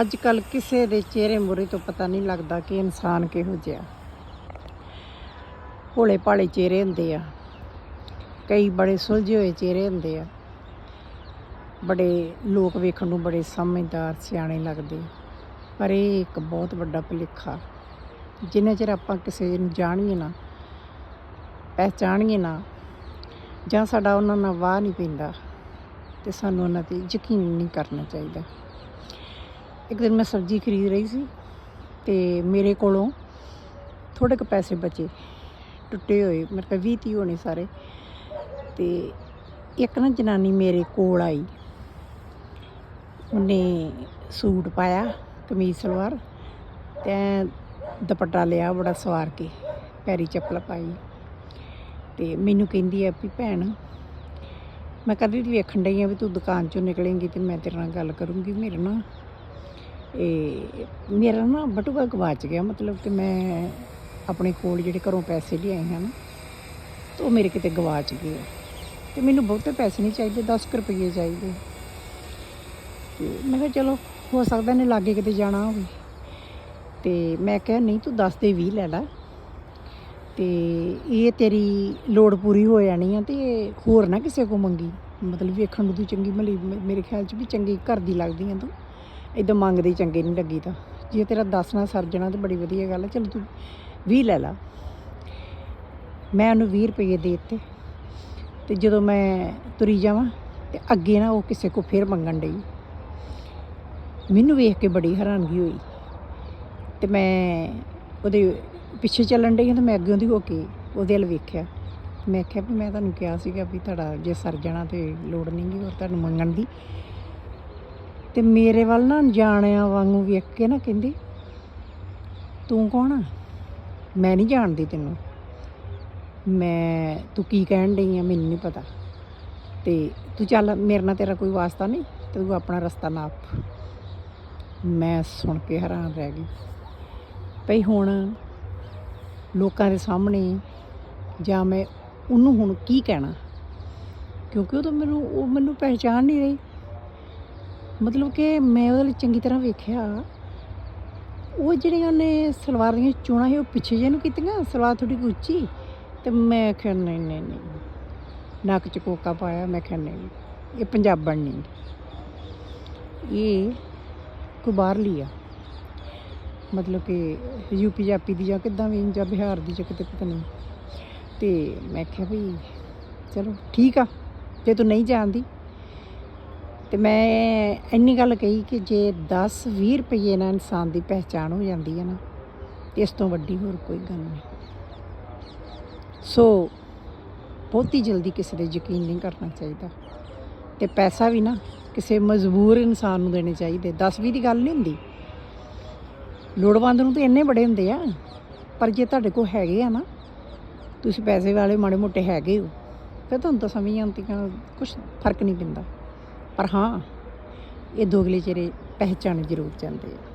ਅੱਜ ਕੱਲ ਕਿਸੇ ਦੇ ਚਿਹਰੇ ਮੂਹਰੇ ਤੋਂ ਪਤਾ ਨਹੀਂ ਲੱਗਦਾ ਕਿ ਇਨਸਾਨ ਕਿਹੋ ਜਿਹਾ। ਭੋਲੇ ਭਾਲੇ ਚਿਹਰੇ ਹੁੰਦੇ ਆ। ਕਈ ਬੜੇ ਸੁਲਝੇ ਹੋਏ ਚਿਹਰੇ ਹੁੰਦੇ ਆ। ਬੜੇ ਲੋਕ ਵੇਖਣ ਨੂੰ ਬੜੇ ਸਮਝਦਾਰ, ਸਿਆਣੇ ਲੱਗਦੇ। ਪਰ ਇਹ ਇੱਕ ਬਹੁਤ ਵੱਡਾ ਭੁਲੇਖਾ। ਜਿੰਨੇ ਚਿਰ ਆਪਾਂ ਕਿਸੇ ਨੂੰ ਜਾਣੀਏ ਨਾ, ਪਹਿਚਾਣੀਏ ਨਾ, ਜਾਂ ਸਾਡਾ ਉਹਨਾਂ ਨਾਲ ਵਾਹ ਨਹੀਂ ਪੈਂਦਾ, ਤੇ ਸਾਨੂੰ ਉਹਨਾਂ ਤੇ ਯਕੀਨ ਨਹੀਂ ਕਰਨਾ ਚਾਹੀਦਾ। ਇੱਕ ਦਿਨ ਮੈਂ ਸਬਜ਼ੀ ਖਰੀਦ ਰਹੀ ਸੀ ਤੇ ਮੇਰੇ ਕੋਲੋਂ ਥੋੜੇ ਕੁ ਪੈਸੇ ਬਚੇ, ਟੁੱਟੇ ਹੋਏ ਮੇਰੇ ਕੋਲ 20 ਤੀਹ ਹੋਣੇ ਸਾਰੇ ਤੇ ਇੱਕ ਨਾ ਜਨਾਨੀ ਮੇਰੇ ਕੋਲ ਆਈ। ਉਹਨੇ ਸੂਟ ਪਾਇਆ, ਕਮੀਜ਼ ਸਲਵਾਰ ਤੇ ਦੁਪੱਟਾ ਲਿਆ ਬੜਾ ਸਵਾਰ ਕੇ, ਪੈਰੀ ਚੱਪਲ ਪਾਈ ਤੇ ਮੈਨੂੰ ਕਹਿੰਦੀ ਆ ਵੀ ਭੈਣ, ਮੈਂ ਕਦੇ ਦੀ ਵੇਖਣ ਡਈ ਆ ਵੀ ਤੂੰ ਦੁਕਾਨ ਚੋਂ ਨਿਕਲੇਂਗੀ ਤੇ ਮੈਂ ਤੇਰੇ ਨਾਲ ਗੱਲ ਕਰੂੰਗੀ, ਮੇਰੇ ਨਾਲ ਇਹ ਮੇਰਾ ਨਾ ਬਟੂਆ ਗਵਾਚ ਗਿਆ, ਮਤਲਬ ਕਿ ਮੈਂ ਆਪਣੇ ਕੋਲ ਜਿਹੜੇ ਘਰੋਂ ਪੈਸੇ ਲਿਆਏ ਹਨ, ਤੇ ਉਹ ਮੇਰੇ ਕਿਤੇ ਗਵਾਚ ਗਏ ਆ। ਤੇ ਮੈਨੂੰ ਬਹੁਤੇ ਪੈਸੇ ਨਹੀਂ ਚਾਹੀਦੇ 10 ਕੁ ਰੁਪਏ ਚਾਹੀਦੇ। ਤੇ ਮੈਂ ਕਿਹਾ ਚਲੋ, ਹੋ ਸਕਦਾ ਨੇ ਲਾਗੇ ਕਿਤੇ ਜਾਣਾ ਹੋਵੇ। ਤੇ ਮੈਂ ਕਿਹਾ, ਨਹੀਂ, ਤੂੰ 10 ਦੇ 20 ਲੈ ਲੈ। ਤੇ ਇਹ ਤੇਰੀ ਲੋੜ ਪੂਰੀ ਹੋ ਜਾਣੀ ਆ ਤੇ ਹੋਰ ਨਾ ਕਿਸੇ ਕੋ ਮੰਗੀ। ਮਤਲਬ ਵੇਖਣ ਨੂੰ ਤੂੰ ਚੰਗੀ ਮਲੀ ਮੇਰੇ ਖਿਆਲ 'ਚ ਵੀ ਚੰਗੀ ਘਰ ਦੀ ਲੱਗਦੀ ਆ ਤੂੰ। ਇਦਾਂ ਮੰਗਦੇ ਚੰਗੇ ਨਹੀਂ ਲੱਗੀ ਤਾਂ। ਜੇ ਤੇਰਾ 10 ਨਾਲ ਸਰ ਜਾਣਾ ਤੇ ਬੜੀ ਵਧੀਆ ਗੱਲ ਹੈ ਚਲ ਤੂੰ 20 ਲੈ ਲਾ। ਮੈਂ ਉਹਨੂੰ 20 ਰੁਪਏ ਦੇ ਦਿੱਤੇ। ਤੇ ਜਦੋਂ ਮੈਂ ਤੁਰੀ ਜਾਵਾਂ ਤੇ ਅੱਗੇ ਨਾ ਉਹ ਕਿਸੇ ਕੋ ਫੇਰ ਮੰਗਣ ਡਈ। ਮੈਨੂੰ ਵੇਖ ਕੇ ਬੜੀ ਹੈਰਾਨਗੀ ਹੋਈ। ਤੇ ਮੈਂ ਉਹਦੇ ਪਿੱਛੇ ਚੱਲਣ ਡਈ ਹਾਂ ਤੇ ਮੈਂ ਅੱਗੇ ਉਹਦੀ ਹੋ ਕੇ ਉਹਦੇ ਵੱਲ ਵੇਖਿਆ। ਮੈਂ ਕਿਹਾ ਵੀ ਮੈਂ ਤੁਹਾਨੂੰ ਕਿਹਾ ਸੀਗਾ ਵੀ ਤੁਹਾਡਾ ਜੇ ਸਰ ਜਾਣਾ ਤੇ ਲੋੜ ਨਹੀਂ ਗੀ ਹੋਰ ਤੁਹਾਨੂੰ ਮੰਗਣ ਦੀ। ਤੇ ਮੇਰੇ ਵੱਲ ਨਾ ਜਾਣਿਆਂ ਵਾਂਗੂ ਵੇਖ ਕੇ ਨਾ ਕਹਿੰਦੀ, ਤੂੰ ਕੌਣ ਆ? ਮੈਂ ਨਹੀਂ ਜਾਣਦੀ ਤੈਨੂੰ। ਮੈਂ, ਤੂੰ ਕੀ ਕਹਿਣ ਡਈ ਆ ਮੈਨੂੰ ਨਹੀਂ ਪਤਾ। ਤੇ ਤੂੰ ਚੱਲ, ਮੇਰੇ ਨਾਲ ਤੇਰਾ ਕੋਈ ਵਾਸਤਾ ਨਹੀਂ, ਤੇ ਤੂੰ ਆਪਣਾ ਰਸਤਾ ਨਾਪ। ਮੈਂ ਸੁਣ ਕੇ ਹੈਰਾਨ ਰਹਿ ਗਈ। ਭਈ ਹੁਣ ਲੋਕਾਂ ਦੇ ਸਾਹਮਣੇ ਜਾਂ ਮੈਂ ਉਹਨੂੰ ਹੁਣ ਕੀ ਕਹਿਣਾ? ਕਿਉਂਕਿ ਉਹ ਤਾਂ ਮੈਨੂੰ, ਉਹ ਮੈਨੂੰ ਪਹਿਚਾਨ ਨਹੀਂ ਰਹੀ। ਮਤਲਬ ਕਿ ਮੈਂ ਉਹਦੇ ਲਈ ਚੰਗੀ ਤਰ੍ਹਾਂ ਵੇਖਿਆ। ਉਹ ਜਿਹੜੀਆਂ ਉਹਨੇ ਸਲਵਾਰ ਦੀਆਂ ਚੋਣਾਂ ਸੀ, ਉਹ ਪਿੱਛੇ ਜਿਹੇ ਨੂੰ ਕੀਤੀਆਂ, ਸਲਵਾਰ ਥੋੜੀ ਉੱਚੀ। ਤੇ ਮੈਂ ਕਿਹਾ, ਨਹੀਂ ਨਹੀਂ ਨਹੀਂ। ਨੱਕ 'ਚ ਕੋਕਾ ਪਾਇਆ, ਮੈਂ ਕਿਹਾ, ਨਹੀਂ ਇਹ ਪੰਜਾਬਣ ਨਹੀਂ ਇਹ ਕੋਈ ਬਾਹਰਲੀ ਆ। ਮਤਲਬ ਕਿ ਯੂਪੀ ਜਾਪੀ ਦੀ ਜਾਂ ਕਿੱਦਾਂ ਵੀ, ਜਾਂ ਬਿਹਾਰ ਦੀ ਜਾਂ ਕਿਤੇ ਪਤਾ ਨਹੀਂ। ਤੇ ਮੈਂ ਕਿਹਾ ਵੀ, ਚਲੋ, ਠੀਕ ਆ। ਜੇ ਤੂੰ ਨਹੀਂ ਜਾਣਦੀ ਤੇ ਮੈਂ ਇੰਨੀ ਗੱਲ ਕਹੀ ਕਿ ਜੇ 10 20 ਰੁਪਏ ਨਾਲ ਇਨਸਾਨ ਦੀ ਪਹਿਚਾਣ ਹੋ ਜਾਂਦੀ ਹੈ ਨਾ, ਤੇ ਇਸ ਤੋਂ ਵੱਡੀ ਹੋਰ ਕੋਈ ਗੱਲ ਨਹੀਂ। ਸੋ ਬਹੁਤੀ ਜਲਦੀ ਕਿਸੇ ਦੇ ਯਕੀਨ ਨਹੀਂ ਕਰਨਾ ਚਾਹੀਦਾ। ਤੇ ਪੈਸਾ ਵੀ ਨਾ ਕਿਸੇ ਮਜਬੂਰ ਇਨਸਾਨ ਨੂੰ ਦੇਣੇ ਚਾਹੀਦੇ। 10 20 ਦੀ ਗੱਲ ਨਹੀਂ ਹੁੰਦੀ। ਲੋੜਵੰਦ ਨੂੰ ਤਾਂ ਇੰਨੇ ਬੜੇ ਹੁੰਦੇ ਆ, ਪਰ ਜੇ ਤੁਹਾਡੇ ਕੋਲ ਹੈਗੇ ਆ ਨਾ, ਤੁਸੀਂ ਪੈਸੇ ਵਾਲੇ ਮਾੜੇ ਮੋਟੇ ਹੈਗੇ ਹੋ, ਫਿਰ ਤੁਹਾਨੂੰ ਤਾਂ ਸਮਝ ਆਉਂਦੀਆਂ ਕੁਝ ਫ਼ਰਕ ਨਹੀਂ ਪੈਂਦਾ। ਪਰ ਹਾਂ ਇਹ ਦੋਗਲੇ ਚਿਹਰੇ ਪਹਿਚਾਣੇ ਜ਼ਰੂਰ ਜਾਂਦੇ ਆ।